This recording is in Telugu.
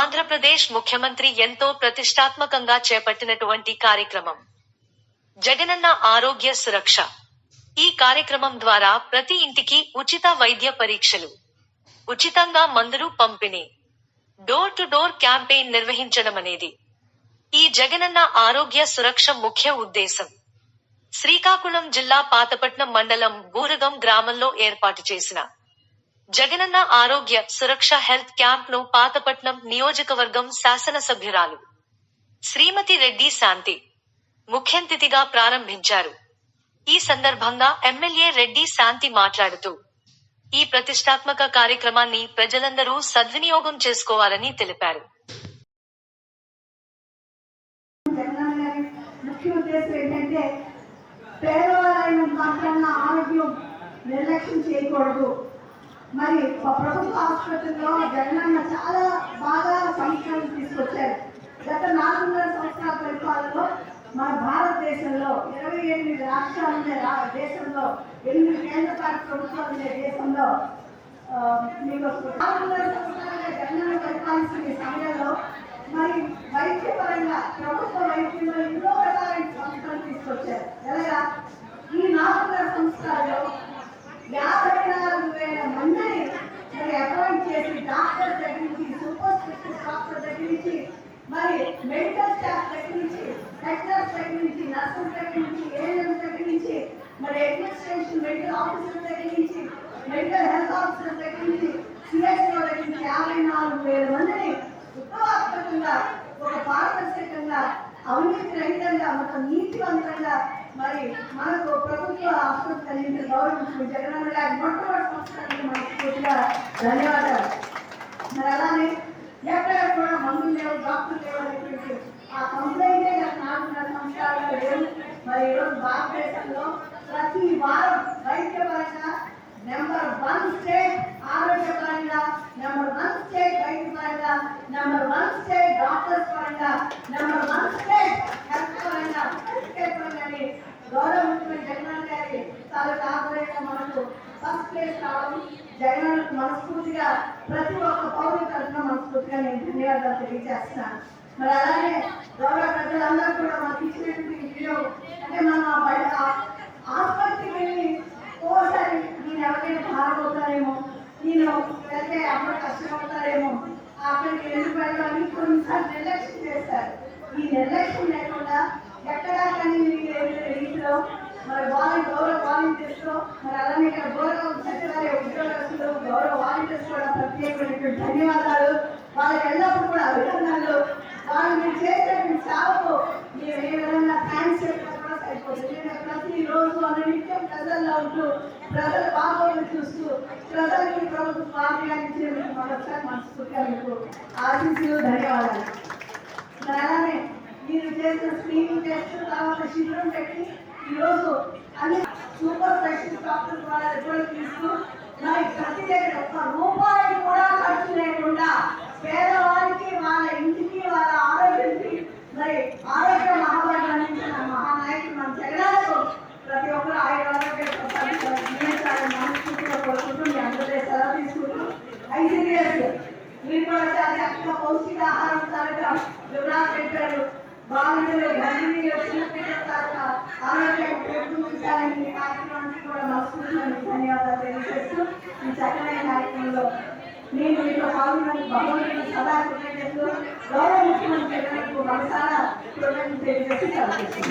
ఆంధ్రప్రదేశ్ ముఖ్యమంత్రి ఎంతో ప్రతిష్టాత్మకంగా చేపట్టినటువంటి కార్యక్రమం. జగనన్న ఆరోగ్య సురక్ష. ఈ కార్యక్రమం ద్వారా ప్రతి ఇంటికి ఉచిత వైద్య పరీక్షలు ఉచితంగా మందులు పంపిణీ డోర్ టు డోర్ క్యాంపెయిన్ నిర్వహించడమనేది ఈ జగనన్న ఆరోగ్య సురక్ష ముఖ్య ఉద్దేశం. శ్రీకాకుళం జిల్లా పాతపట్నం మండలం బూరగం గ్రామంలో ఏర్పాటు చేసిన జగనన్న ఆరోగ్య సురక్ష హెల్త్ క్యాంప్ను పాతపట్నం నియోజకవర్గం శాసనసభ్యురాలు. శ్రీమతి రెడ్డి శాంతి ముఖ్యంతిథిగా ప్రారంభించారు. ఈ సందర్భంగా ఎమ్మెల్యే రెడ్డి శాంతి మాట్లాడుతూ ఈ ప్రతిష్టాత్మక కార్యక్రమాన్ని ప్రజలందరూ సద్వినియోగం చేసుకోవాలని తెలిపారు. నిర్లక్ష్యం చేయకూడదు. మరి ప్రభుత్వ ఆసుపత్రిలో జగనన్న చాలా బాగా సంస్కరణలు తీసుకొచ్చారు. గత నాలుగున్నర సంవత్సరాల పరిపాలనలో మన భారతదేశంలో ఇరవై ఎనిమిది రాష్ట్రాలు ఉండే రా- దేశంలో ఎనిమిది కేంద్ర పాలిత ప్రభుత్వాలు ఉండే దేశంలో మీకు నాలుగున్నర సంవత్సరాలుగా జగనన్న పరిపాలిస్తున్న సమయంలో మరి వైద్యపరంగా ప్రభుత్వ వైద్యంలో ఎన్నో రకాలైన సంస్థలు తీసుకొచ్చారు. ఎలాగా? ఈ నాలుగున్నర సంవత్సరాల్లో యాభై నాలుగు వేల మందిని మరి అపాయింట్ చేసి డాక్టర్ దగ్గర నుంచి సూపర్ స్పెషలిస్ట్ డాక్టర్ దగ్గర నుంచి మరి మెడికల్ స్టాఫ్ దగ్గర నుంచి లెక్చరర్స్ దగ్గర నుంచి నర్సుల దగ్గర నుంచి ఏఎన్ఎం దగ్గర నుంచి మరి అడ్మినిస్ట్రేషన్ మెడికల్ ఆఫీసర్ దగ్గర నుంచి మెడికల్ హెల్త్ ఆఫీసర్ దగ్గర నుంచి సిఎస్ఓ దగ్గర నుంచి యాభై నాలుగు వేల మందిని ఉత్తమాత్మకంగా ఒక పారదర్శకంగా అవినీతి రహితంగా మొత్తం నీతివంతంగా మరి మనకు ప్రభుత్వ ఆసుపత్రి కలిగిన గౌరవించిన జగనన్న గారి మొట్టమొదటి సంవత్సరానికి మనకు పూర్తిగా ధన్యవాదాలు. మరి అలానే ఎక్కడ కూడా మందులు లేవు డాక్టర్లు లేవు అని అనేటువంటి ఆ కంప్లైంటే గత నాలుగున్నర సంవత్సరాలుగా లేవు మరి ఈరోజు భారతదేశంలో ప్రతి వారం వైద్యపరంగా నెంబర్ వన్ స్టేట్ ఆరోగ్యపరంగా నెంబర్ వన్ స్టేట్ వైద్య పరంగా నెంబర్ వన్ స్టేట్ డాక్టర్స్ పరంగా నెంబర్ వన్ స్టేట్ హెల్త్ పరంగా గౌరవ ముఖ్యమంత్రి జగన్ గారి తాలూకు ఆధ్వర్యంలో మనకు ఫస్ట్ ప్లేస్ రావడం జగన్ మనస్ఫూర్తిగా ప్రతి ఒక్క పౌరుల తరఫున మనస్ఫూర్తిగా నేను ధన్యవాదాలు తెలియజేస్తున్నాను. మరి అలానే గౌరవ ప్రజలందరూ కూడా మనకి ఇచ్చినటువంటి వీడియో అంటే మనం బయట ఆసుపత్రికి వెళ్ళి ఓసారి నేను ఎవరికైనా భారమవుతారేమో నేను వెళ్తే అప్పుడు కష్టమవుతారేమో అక్కడికి ఎందుకు వెళ్ళాలని కొన్నిసార్లు నిర్లక్ష్యం చేస్తారు. ఈ నిర్లక్ష్యం లేకుండా ఎక్కడా కానీ మీరు రీతిలో మరి వాళ్ళ గౌరవ వాలంటీర్స్ మరి అలానే ఇక్కడ గౌరవ సచివాలయ ఉద్యోగస్తులు గౌరవ వాలంటీర్స్ కూడా ప్రత్యేకమైనటువంటి ధన్యవాదాలు. వాళ్ళకి ఎల్లప్పుడు కూడా అభినందనలు. వాళ్ళు మీరు చేసేటువంటి సేవకు మీరు ఏ విధంగా థ్యాంక్స్ చెప్పినా కూడా సరిపోతుంది ప్రతిరోజు ప్రతి నిత్యం ప్రజల్లో ఉంటూ ప్రజల బాగోగులు చూస్తూ ప్రజలకి ప్రభుత్వ స్వామ్యాన్ని ఇచ్చినందుకు మరొకసారి మనస్ఫూర్తిగా మీకు ఆశీస్సులు ధన్యవాదాలు. మరి అలానే మీరు చేసిన స్క్రీనింగ్ టెస్ట్ తర్వాత శిబిరం పెట్టి ఈరోజు అన్ని సూపర్ స్పెషల్ డాక్టర్ ద్వారా రిపోర్ట్ తీస్తూ మరి ప్రతి దగ్గర ఒక్క రూపాయి కూడా ఖర్చు లేకుండా పేదవారికి వాళ్ళ ఇంటికి వాళ్ళ ఆరోగ్యానికి మరి ఆరోగ్య మహాభాగ్యం అందించిన మహానాయకుడు మన జగనాలకు ప్రతి ఒక్కరు ఆయన మనస్ఫూర్తిగా కోరుకుంటూ మీ అందరి సెలవు తీసుకుంటూ ఐసీడీఎస్ మీరు కూడా చాలా చక్కగా పౌష్టికాహారం తాలూకా వివరాలు పెట్టారు బాలులు గర్భిణీలు చిన్నపిల్లల ఆరోగ్యం పెంపొందించాలని ఈ కార్యక్రమానికి కూడా మనస్ఫూర్తిగా ధన్యవాదాలు తెలియజేస్తూ ఈ చక్కమైన కార్యక్రమంలో నేను భగవంతుని సదా కృతజ్ఞతలు గౌరవ ముఖ్యమంత్రి మనసారా కృతజ్ఞతలు తెలియజేస్తూ